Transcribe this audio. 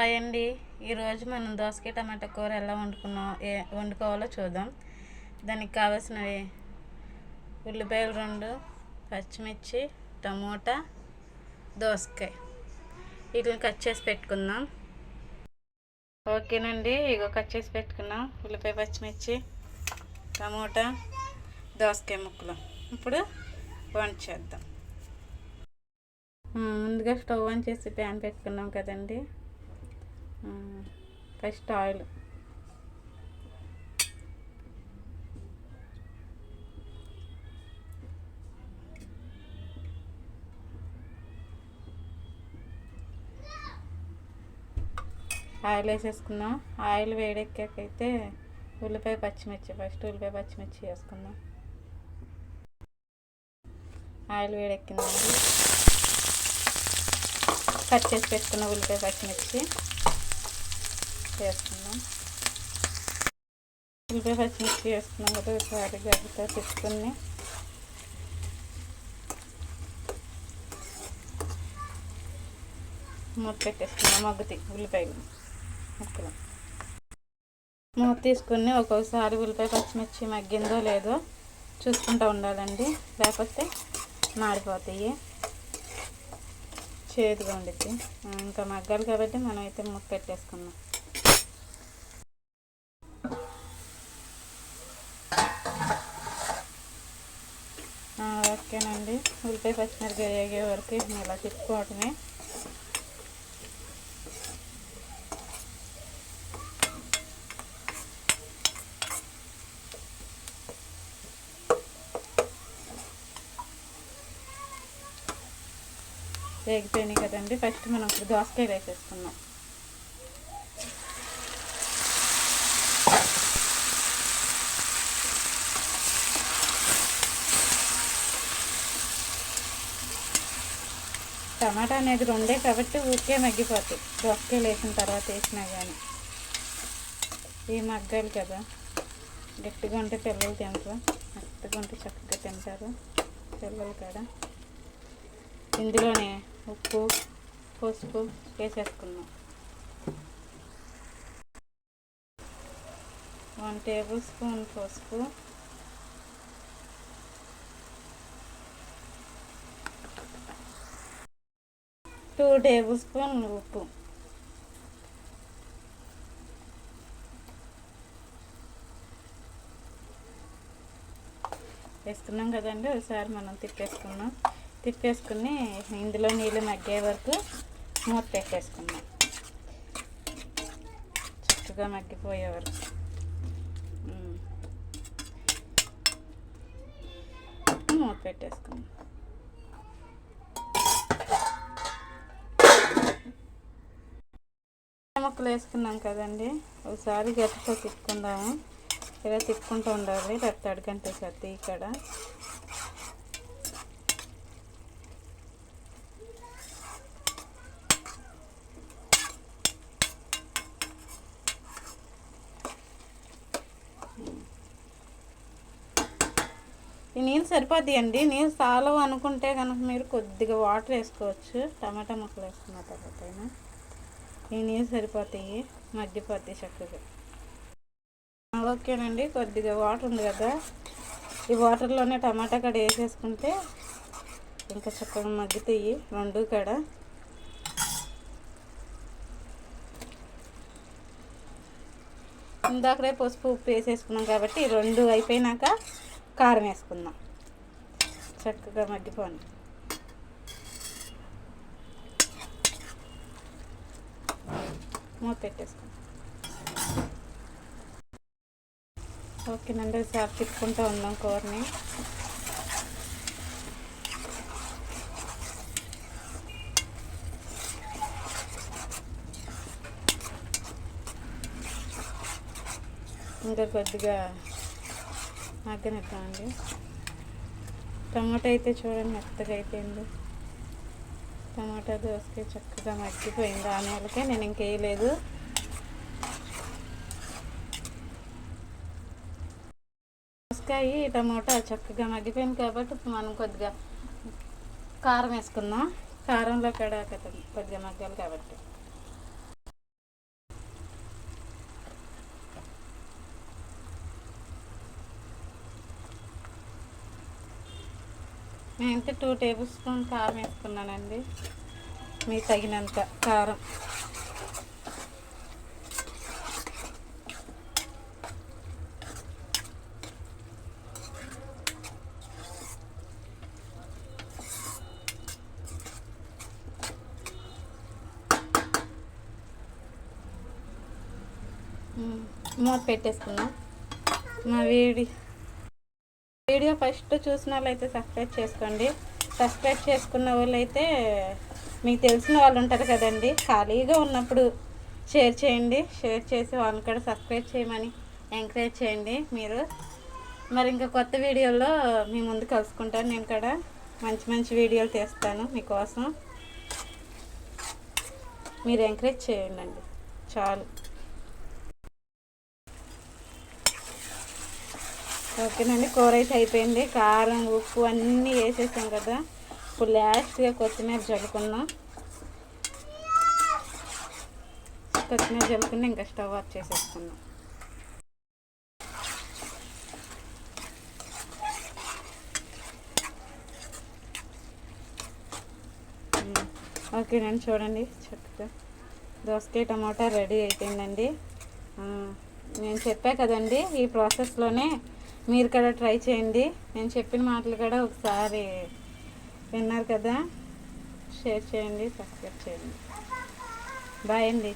Hi అండి ఈరోజు మనం దోసకాయ టమాటా కూర ఎలా వండుకున్నాం ఏ వండుకోవాలో చూద్దాం. దానికి కావాల్సినవి ఉల్లిపాయలు రెండు పచ్చిమిర్చి టమోటా దోసకాయ. వీటిని కట్ చేసి పెట్టుకుందాం. ఓకేనండి ఇగో కట్ చేసి పెట్టుకున్నాం. ఉల్లిపాయ పచ్చిమిర్చి టమోటా దోసకాయ ముక్కలు. ఇప్పుడు వంట చేద్దాం. ముందుగా స్టవ్ ఆన్ చేసి ప్యాన్ పెట్టుకున్నాం కదండి. First oil. ఆయిల్ వేసేసుకుందాం. ఆయిల్ వేడెక్కాకైతే ఉల్లిపాయ పచ్చిమిర్చి ఫస్ట్ ఉల్లిపాయ పచ్చిమిర్చి వేసుకుందాం. ఆయిల్ వేడెక్కిందండి. కట్ చేసి పెట్టుకున్న ఉల్లిపాయ పచ్చిమిర్చి. చేస్తున్నాం. ఉల్లిపాయ పచ్చిమిర్చి వేసుకున్నాం కదా ఒకసారి గడ్డతో తెచ్చుకుని మూత పెట్టేసుకున్నాం మగ్గుతి ఉల్లిపాయలు ముక్కలు. మూత తీసుకుని ఒక్కొక్కసారి ఉల్లిపాయ పచ్చిమిర్చి మగ్గిందో లేదో చూసుకుంటూ ఉండాలండి లేకపోతే మాడిపోతాయి. చేదుగా ఉండిద్ది. ఇంకా మగ్గాలి కాబట్టి మనం అయితే మూత పెట్టేసుకుందాం. ఓకేనండి. ఉల్లిపాయ పచ్చిమిరపకాయ వేగే వరకు ఇలా తిప్పుకోవటమే. వేగిపోయినాయి కదండి. ఫస్ట్ మనం ఇప్పుడు దోసకాయలు వేసేసుకున్నాం టమాటా అనేది రెండే కాబట్టి ఊరికే మగ్గిపోతాయి. దోసకాయలు వేసిన తర్వాత వేసినా కానీ ఈ మగ్గాలి కదా. గట్టిగా ఉంటే పిల్లలు తింటారు. మెత్తగా ఉంటే చక్కగా తింటారు పిల్లలు కదా ఇందులోనే ఉప్పు పసుపు వేసేసుకున్నాం. వన్ టేబుల్ స్పూన్ పసుపు. టూ టేబుల్ స్పూన్ ఉప్పు. వేసుకున్నాం కదండి ఒకసారి మనం తిప్పేసుకున్నాం తిప్పేసుకుని ఇందులో నీళ్ళు మగ్గే వరకు మూత పెట్టేసుకున్నాం చక్కగా మగ్గిపోయే వరకు. మూత పెట్టేసుకున్నాం ముక్కలు వేసుకున్నాం కదండి. ఒకసారి గట్టితో తిప్పుకుందాము. ఇలా తిప్పుకుంటూ ఉండాలి. లేకపోతే అడిగంటే సర్ది ఇక్కడ. ఈ నీళ్ళు సరిపోతాయండి నీళ్ళు చాలా అనుకుంటే కనుక మీరు కొద్దిగా వాటర్ వేసుకోవచ్చు. టమాటా ముక్కలు వేసుకున్న తర్వాత ఈ నీళ్ళు సరిపోతాయి మగ్గిపోతాయి చక్కగా. ఓకేనండి. కొద్దిగా వాటర్ ఉంది కదా. ఈ వాటర్లోనే టమాటా కడ వేసేసుకుంటే ఇంకా చక్కగా మగ్గుతాయి రెండు కడ. ఇందాకడే పసుపు ఉప్పు వేసేసుకున్నాం కాబట్టి రెండు అయిపోయినాక కారం వేసుకుందాం చక్కగా మగ్గిపోను. మూత పెట్టేసుకుందాం ఓకేనండి ఒకసారి తిప్పుకుంటూ ఉందాం కూరని. ఇంకా కొద్దిగా మగ్గనిద్దామండి టమాటా అయితే చూడండి మెత్తగా అయిపోయింది. టమాటా దోసకాయ చక్కగా మగ్గిపోయింది. ఆ నేను ఇంకేయలేదు దోసకాయ టమాటా చక్కగా మగ్గిపోయింది కాబట్టి మనం కొద్దిగా కారం వేసుకుందాం. కారంలో కూడా కొద్దిగా మగ్గాలి కాబట్టి. నేనైతే టూ టేబుల్ స్పూన్ కారం వేసుకున్నానండి. మీకు తగినంత కారం. మూత పెట్టేసుకున్నాం మా వేడి వీడియో ఫస్ట్ చూసిన వాళ్ళైతే సబ్స్క్రైబ్ చేసుకోండి. సబ్స్క్రైబ్ చేసుకున్న వాళ్ళైతే మీకు తెలిసిన వాళ్ళు ఉంటారు కదండి. ఖాళీగా ఉన్నప్పుడు షేర్ చేయండి. షేర్ చేసి వాళ్ళని కూడా సబ్స్క్రైబ్ చేయమని ఎంకరేజ్ చేయండి మీరు. మరి ఇంకా కొత్త వీడియోలో మీ ముందు కలుసుకుంటాను. నేను కూడా మంచి మంచి వీడియోలు తీస్తాను మీకోసం. మీరు ఎంకరేజ్ చేయండి చాలు. ఓకేనండి కూర అయితే అయిపోయింది. కారం ఉప్పు అన్నీ వేసేసాం కదా. ఇప్పుడు లాస్ట్గా కొత్తిమీర జల్లుకుందాం కొత్తిమీర జల్లుకుని ఇంకా స్టవ్ ఆఫ్ చేసేసుకున్నాం ఓకేనండి చూడండి. చక్కగా దోసకాయ టమాటా రెడీ అయిపోయిందండి. నేను చెప్పా కదండి ఈ ప్రాసెస్లోనే మీరు కూడా ట్రై చేయండి. నేను చెప్పిన మాటలు కూడా ఒకసారి విన్నారు కదా. షేర్ చేయండి సబ్స్క్రైబ్ చేయండి. బాయ్ అండి.